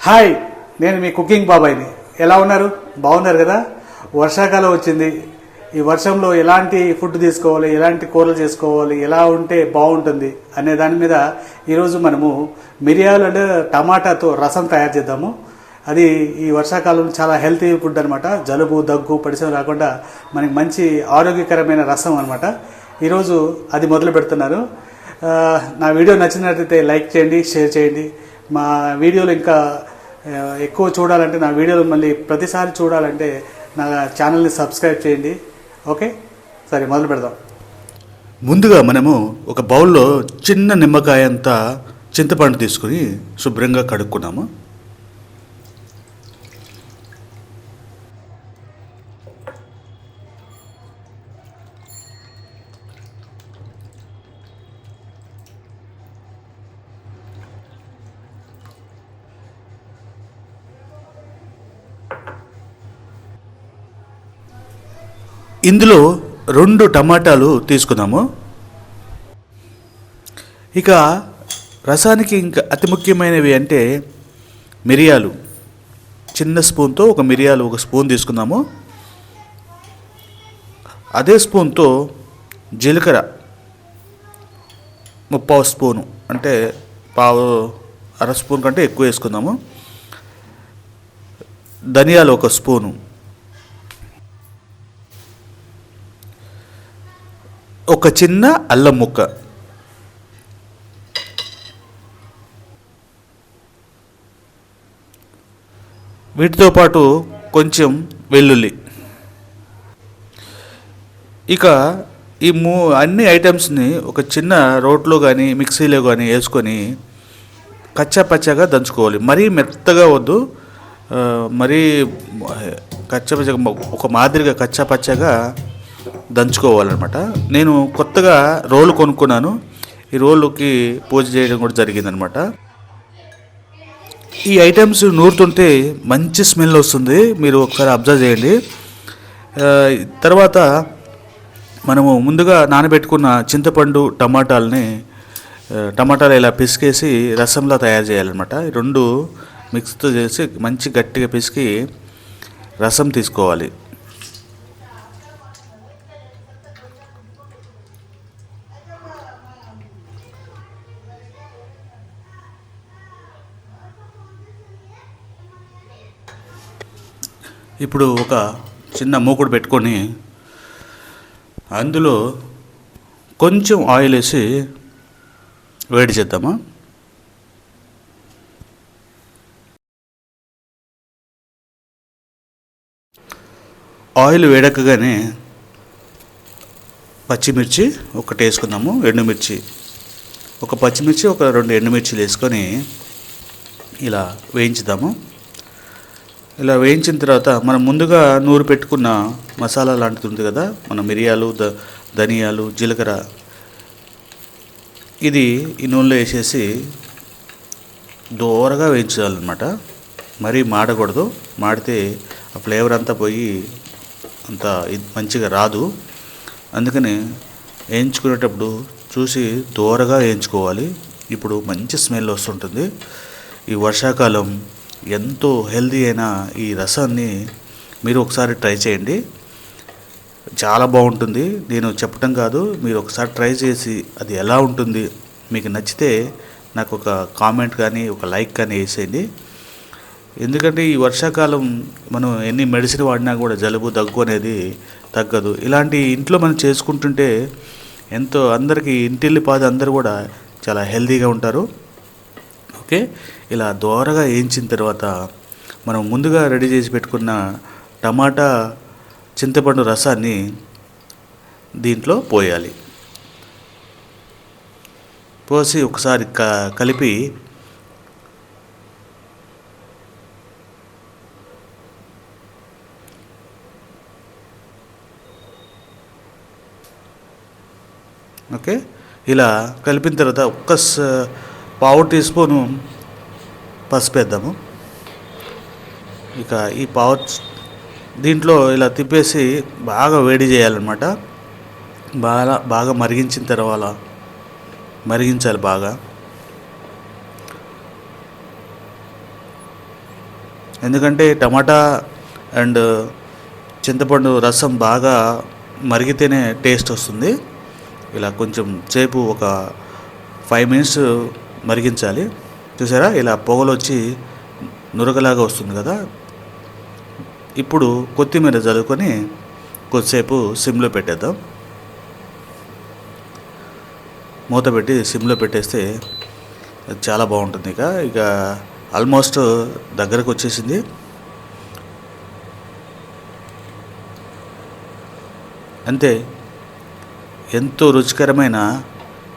Hi నేను మీ cooking బాబాయ్ని. ఎలా ఉన్నారు? బాగున్నారు కదా? వర్షాకాలం వచ్చింది. ఈ వర్షంలో ఎలాంటి ఫుడ్ తీసుకోవాలి ఎలాంటి కూరలు చేసుకోవాలి ఎలా ఉంటే బాగుంటుంది అనే దాని మీద ఈరోజు మనము మిరియాలు అంటే టమాటాతో రసం తయారు చేద్దాము. అది ఈ వర్షాకాలం చాలా హెల్తీ ఫుడ్ అనమాట జలుబు దగ్గు పడిసం రాకుండా మనకి మంచి ఆరోగ్యకరమైన రసం అనమాట ఈరోజు అది మొదలు పెడుతున్నారు. నా వీడియో నచ్చినట్లయితే లైక్ చేయండి షేర్ చేయండి. మా వీడియోలు ఇంకా ఎక్కువ చూడాలంటే నా వీడియోలు మళ్ళీ ప్రతిసారి చూడాలంటే నా ఛానల్ని సబ్స్క్రైబ్ చేయండి. ఓకే? సరే మొదలు పెడదాం. ముందుగా మనము ఒక బౌల్లో చిన్న నిమ్మకాయ అంత చింతపండు తీసుకుని శుభ్రంగా కడుక్కున్నాము. ఇందులో రెండు టమాటాలు తీసుకున్నాము ఇక రసానికి ఇంకా అతి ముఖ్యమైనవి అంటే మిరియాలు. చిన్న స్పూన్తో ఒక మిరియాలు ఒక స్పూన్ తీసుకున్నాము అదే స్పూన్తో జీలకర్ర ముప్పావు స్పూను అంటే పావు అర స్పూన్ కంటే ఎక్కువ వేసుకుందాము. ధనియాలు ఒక స్పూను. ఒక చిన్న అల్లం ముక్క. వీటితో పాటు కొంచెం వెల్లుల్లి. ఇక ఈ మూ అన్ని ఐటమ్స్ని ఒక చిన్న రోట్లో కానీ మిక్సీలో కానీ వేసుకొని కచ్చా పచ్చగా దంచుకోవాలి. మరీ మెత్తగా వద్దు. మరీ కచ్చా పచ్చగా ఒక మాదిరిగా కచ్చా పచ్చగా దంచుకోవాలన్నమాట. నేను కొత్తగా రోలు కొనుక్కున్నాను. ఈ రోలుకి పూజ చేయడం కూడా జరిగిందనమాట ఈ ఐటమ్స్ నూరుతుంటే మంచి స్మెల్ వస్తుంది. మీరు ఒకసారి అబ్జర్వ్ చేయండి. తర్వాత మనము ముందుగా నానబెట్టుకున్న చింతపండు టమాటాలని టమాటాలు ఇలా పిసికేసి రసంలా తయారు చేయాలన్నమాట. ఈ రెండు మిక్స్తో చేసి మంచి గట్టిగా పిసికి రసం తీసుకోవాలి. ఇప్పుడు ఒక చిన్న మూకుడు పెట్టుకొని అందులో కొంచెం ఆయిల్ వేసి వేడి చేద్దామా? ఆయిల్ వేడకగానే పచ్చిమిర్చి ఒకటి వేసుకుందాము ఎండుమిర్చి. ఒక పచ్చిమిర్చి ఒక రెండు ఎండుమిర్చిలు వేసుకొని ఇలా వేయించుదాము. ఇలా వేయించిన తర్వాత మనం ముందుగా నూరు పెట్టుకున్న మసాలా లాంటిది ఉంది కదా మన మిరియాలు ద ధనియాలు జీలకర్ర. ఇది ఈ నూనెలో వేసేసి దూరగా వేయించాలన్నమాట. మరీ మాడకూడదు. మాడితే ఆ ఫ్లేవర్ అంతా పోయి అంత ఇది మంచిగా రాదు. అందుకని వేయించుకునేటప్పుడు చూసి దూరగా వేయించుకోవాలి. ఇప్పుడు మంచి స్మెల్ వస్తుంటుంది. ఈ వర్షాకాలం ఎంతో హెల్దీ అయిన ఈ రసాన్ని మీరు ఒకసారి ట్రై చేయండి. చాలా బాగుంటుంది. నేను చెప్పటం కాదు మీరు ఒకసారి ట్రై చేసి అది ఎలా ఉంటుంది మీకు నచ్చితే నాకు ఒక కామెంట్ కానీ ఒక లైక్ కానీ వేసేయండి. ఎందుకంటే ఈ వర్షాకాలం మనం ఎన్ని మెడిసిన్ వాడినా కూడా జలుబు దగ్గు అనేది తగ్గదు. ఇలాంటి ఇంట్లో మనం చేసుకుంటుంటే ఎంతో అందరికీ ఇంటిల్లి పాది అందరూ కూడా చాలా హెల్తీగా ఉంటారు. ఓకే ఇలా దోరగా వేయించిన తర్వాత మనం ముందుగా రెడీ చేసి పెట్టుకున్న టమాటా చింతపండు రసాన్ని దీంట్లో పోయాలి. పోసి ఒకసారి క కలిపి ఓకే ఇలా కలిపిన తర్వాత ఒక్క పావు టీ స్పూను పసుపు వేద్దాము ఇక ఈ పావు దీంట్లో ఇలా తిప్పేసి బాగా వేడి చేయాలన్నమాట. బాగా బాగా మరిగించిన తర్వాత మరిగించాలి బాగా. ఎందుకంటే టమాటా అండ్ చింతపండు రసం బాగా మరిగితేనే టేస్ట్ వస్తుంది. ఇలా కొంచెం సేపు ఒక ఫైవ్ మినిట్స్ మరిగించాలి. చూసారా? ఇలా పొగలు వచ్చి నురగలాగా వస్తుంది కదా? ఇప్పుడు కొత్తిమీర చల్లుకొని కొద్దిసేపు సిమ్లో పెట్టేద్దాం. మూత పెట్టి సిమ్లో పెట్టేస్తే చాలా బాగుంటుంది ఇక. ఇక ఆల్మోస్ట్ దగ్గరకు వచ్చేసింది. అంతే. ఎంతో రుచికరమైన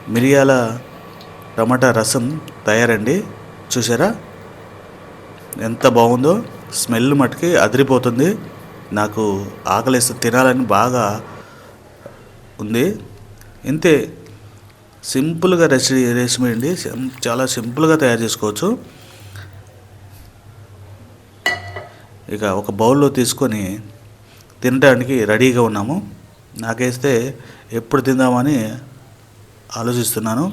మిరియాల టమాటా రసం తయారండి. చూసారా ఎంత బాగుందో. స్మెల్ మటుకి అదిరిపోతుంది. నాకు ఆకలిస్తే తినాలని బాగా ఉంది. ఇంతే సింపుల్గా రెసిపీ రెసిపీ అండి. చాలా సింపుల్గా తయారు చేసుకోవచ్చు. ఇక ఒక బౌల్లో తీసుకొని తినడానికి రెడీగా ఉన్నాము. నాకేస్తే ఎప్పుడు తిందామని ఆలోచిస్తున్నాను.